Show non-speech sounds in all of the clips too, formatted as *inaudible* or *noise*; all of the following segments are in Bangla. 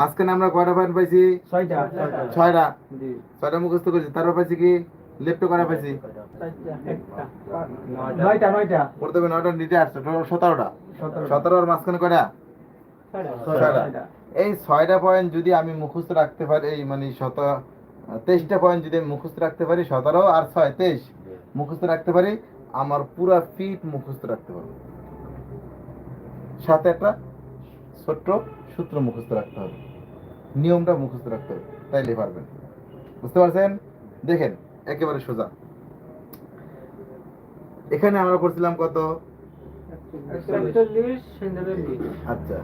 মাঝখানে আমরা কয়টা পয়েন্ট পাইছি? ছয়টা ছয়টা। মুখস্থ করেছি। তারপর পাইছি কি? লেফটে কয়টা পাইছি? নয়টা। নয়টা প্রথমে নয়টা নিচে আসছে সতেরোটা। সতেরো সতেরো আর মাঝখানে কয়টা? ছয়টা। এই ছয়টা পয়েন্ট যদি আমি মুখস্থ রাখতে পারি এই মানে শত তেইশটা পয়েন্ট যদি আমি মুখস্থ রাখতে পারি সতেরো আর ছয় তেইশ মুখস্থ রাখতে পারি আমার পুরা ফিট মুখস্থ রাখতে পারব। সাথে একটা ছোট্ট সূত্র মুখস্থ রাখতে হবে। নিয়মটা মুখস্থ রাখতে হবে তাইলে পারবেন। বুঝতে পারছেন? দেখেন একেবারে সোজা। এখানে আমরা পড়ছিলাম কত? আচ্ছা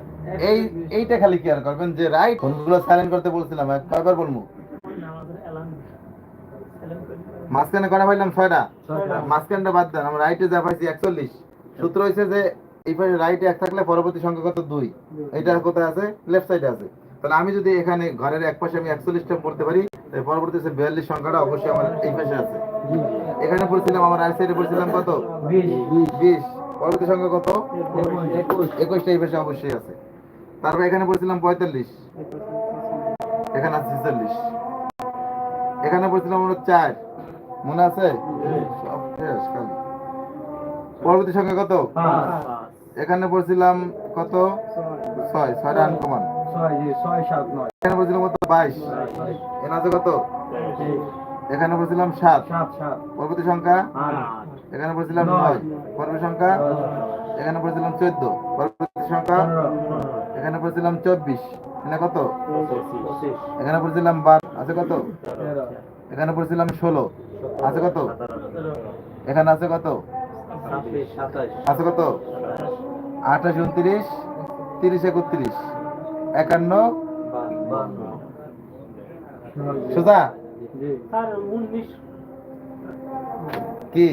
এই এইটা খালি কেয়ার করবেন? যে রাইট ফোনগুলো সাইলেন্ট করতে বলছিলাম কয়বার বলব। মাঝখানে করা পাইলাম ছয়টা। মাঝখানটা বাদ দেন আমরা রাইটে যা পাইছি একচল্লিশ। সূত্র হয়েছে যে এই পাশে রাইটে এক থাকলে পরবর্তী সংখ্যা কত? দুই। এটা কোথায় আছে? লেফট সাইডে আছে। তাহলে আমি যদি এখানে ঘরের এক পাশে আমি একচল্লিশটা পড়তে পারি তাহলে পরবর্তী বিয়াল্লিশ সংখ্যাটা অবশ্যই আমার এই পাশে আছে। এখানে পড়ছিলাম আমার রাইট সাইডে পড়ছিলাম কত? বিশ। পরবর্তী সংখ্যা কত? একুশটা এই পাশে অবশ্যই আছে। তারপর এখানে পড়ছিলাম পঁয়তাল্লিশ। এখানে আছে ছেচল্লিশ। এখানে পড়ছিলাম আমরা চার। মনে আছে? সব শেষ খালি। পরবর্তী সংখ্যা কত? এখানে পড়ছিলাম কত? ছয়। ছয়টা আনকমান ছয় এখানে পড়ছিলাম কত? বাইশ। এখানে আছে কত? এখানে পড়ছিলাম সাত। পরবর্তী সংখ্যা? এখানে পড়ছিলাম নয়। পরবর্তী সংখ্যা? এখানে পড়ছিলাম চোদ্দ। পরবর্তী সংখ্যা? এখানে পড়ছিলাম চব্বিশ। এখানে কত? এখানে পড়ছিলাম বার। আছে কত? এখানে পড়ছিলাম ষোলো। আছে কত? এখানে আছে কত? আছে কত? আঠাশ উনত্রিশ তিরিশ একত্রিশ। একান্ন। উনিশ। কি?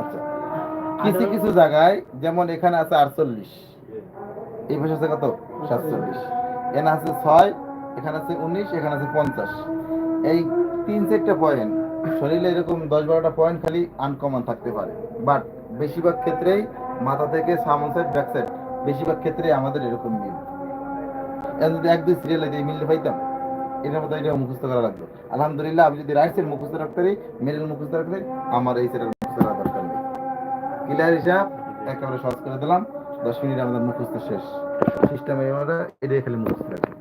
আচ্ছা। কিছু কিছু জায়গায় যেমন এখানে আছে আটচল্লিশ। এই পাশে আছে কত? সাতচল্লিশ। এখানে আছে ছয় এখানে আছে উনিশ এখানে আছে পঞ্চাশ। এই তিন চারটা পয়েন্ট শরীরে এরকম দশ বারোটা পয়েন্ট খালি আনকমন থাকতে পারে। বাট বেশিরভাগ ক্ষেত্রেই মাথা থেকে সামন সাইড ব্যাক সাইড বেশিরভাগ ক্ষেত্রেই আমাদের এরকম মিল। যদি এক, দুই সিরিয়াল এই মিললে পাইতাম এটার মতো এটা মুখস্থ করা লাগবে। আলহামদুলিল্লাহ, আমি যদি রাইট সাইড মুখস্থ রাখতে পারি মিডল মুখস্থ রাখতে আমার এই সাইডের মুখস্থ করার দরকার নেই। ক্লিয়ার হিসাব একেবারে সহজ করে দিলাম। দশ মিনিট আমাদের মুখস্থ শেষ। সিস্টেম আমরা এটাই খালি মুখস্থ রাখব।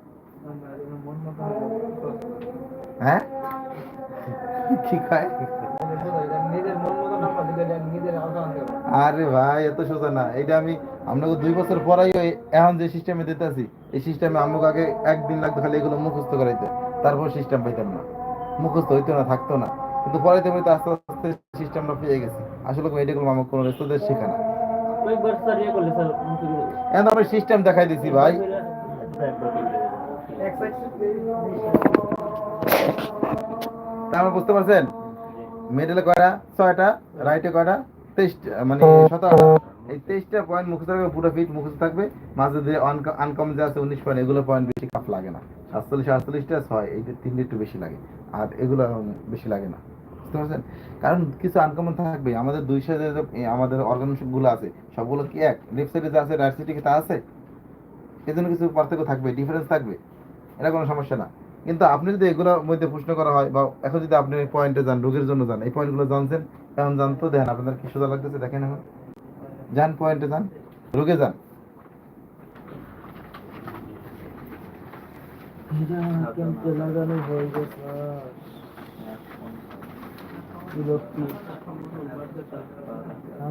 হ্যাঁ? *laughs* কি খায় আরে ভাই, এত সোজা না। এটা আমি আপনাকে দুই বছর পরাই এখন যে সিস্টেমে দিতেছি, এই সিস্টেমে আমাকে আগে একদিন লাগতো খালি এগুলো মুখস্থ করাইতে। তারপর সিস্টেম পাইতাম না। মুখস্থ হইতো না, থাকতো না। কিন্তু পড়াইতে পড়াইতে আস্তে আস্তে সিস্টেমটা পেয়ে গেছি। আসলে এটাগুলো আমাকে কোনো রেস্তোদের শেখে না। এখন আমি সিস্টেম দেখাই দিছি ভাই। তা আমরা বুঝতে পারছেন? মিডলে কয়টা? ছয়টা রাইটে কয়টা? তেইশটা মানে সতেরোটা। এই তেইশটা পয়েন্ট মুখস্থ থাকবে, পুরো ফিট মুখস্থ থাকবে। মাঝে যে আনকম যে আছে উনিশ পয়েন্ট এগুলো পয়েন্ট বেশি কাপ লাগে না। সাতচল্লিশ ছয়, এই তিনটে একটু বেশি লাগে। আর এগুলো বেশি লাগে না। বুঝতে পারছেন? কারণ কিছু আনকমন থাকবে আমাদের দুই সাইডে আমাদের অর্গানগুলো আছে, সবগুলো কি এক? লেফট সাইডে যা আছে রাইট সাইডে কি তা আছে? জন্য কিছু পার্থক্য থাকবে ডিফারেন্স থাকবে। এটা কোনো সমস্যা না। কিন্তু আপনি যদি এগুলোর মধ্যে প্রশ্ন করা হয় বা এখন যদি আপনি এই পয়েন্টে যান রোগের জন্য যান এই পয়েন্টগুলো জানছেন এখন জানতো দেখেন আপনাদের কি সোজা লাগতেছে দেখেন এখন। যান পয়েন্টে যান রোগে যান।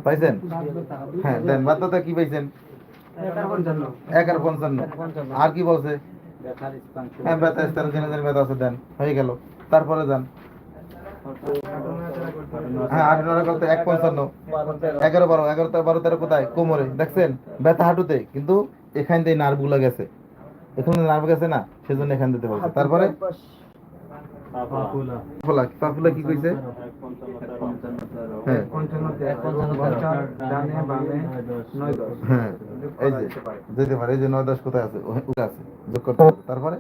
পাইছেন? হ্যাঁ দেন বাধ্যতা কি পাইছেন? এক আর পঞ্চান্ন। আর কি বলছে? হ্যাঁ ব্যথা স্থান জেনে জেনে ব্যথা আছে দেন হয়ে গেল। তারপরে যান। হ্যাঁ আট নয় কত এক পঞ্চান্ন। এগারো বারো এগারো বারো তেরো কোথায়? কোমরে। দেখছেন? ব্যথা হাঁটুতে কিন্তু এখান থেকে নার্ভগুলো গেছে। এখানে নার্ভ গেছে না সেজন্য এখান দিতে বলছে। তারপরে? ফলা কি কইছে? হ্যাঁ ডানে বামে নয় দশ। হ্যাঁ এই যে যেতে পারে। এই যে নয় দশ কোথায় আছে? আছে। যোগ করতে তারপরে?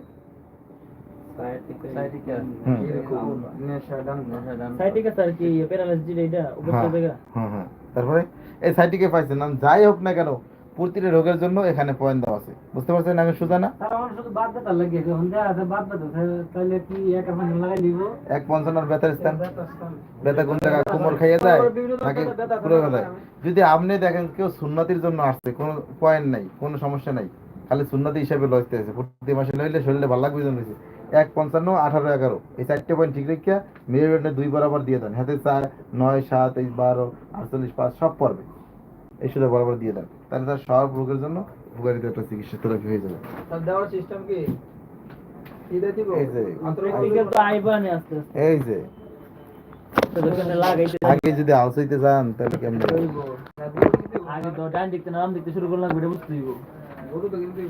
হ্যাঁ। তারপরে? এই সাইটিকে পাইছে। নাম যাই হোক না কেন প্রতিটা রোগের জন্য এখানে পয়েন্ট দেওয়া আছে। বুঝতে পারছেন আমি সোজা না দেয়া এক পঞ্চান্নর ব্যথার স্থান। ব্যথা কোন জায়গায়? কোমর খাইয়ে যায়? আবার নাকি পুরো। ব্যথা যদি আপনি দেখেন কেউ সুন্নতির জন্য আসছে কোনো পয়েন্ট নাই কোনো সমস্যা নাই খালি সুন্নতি হিসাবে লইতে আছে। প্রতি মাসে লইলে শরীরে ভালো লাগবে জন্য। এক পঞ্চান্ন আঠারো এগারো। এই চারটে পয়েন্ট ঠিক রেখে মেরুদণ্ডে দুই বরাবর দিয়ে দেন। হাতে চার নয় সাত এই বারো আটচল্লিশ পাঁচ সব পড়বে। এই শুধু বরাবর দিয়ে দেন। তাহলে তার সব রোগের জন্য উপকারিত একটা চিকিৎসা থেরাপি হয়ে যাবে। তার দেওয়ার সিস্টেম কি? এই যে। আগে যদি আউসাইতে যান তাহলে কেমন আগে তো ডান দিকতে নাম দিকতে শুরু করলাম ভিডিও বুঝতে দিব গরু তো কিন্তু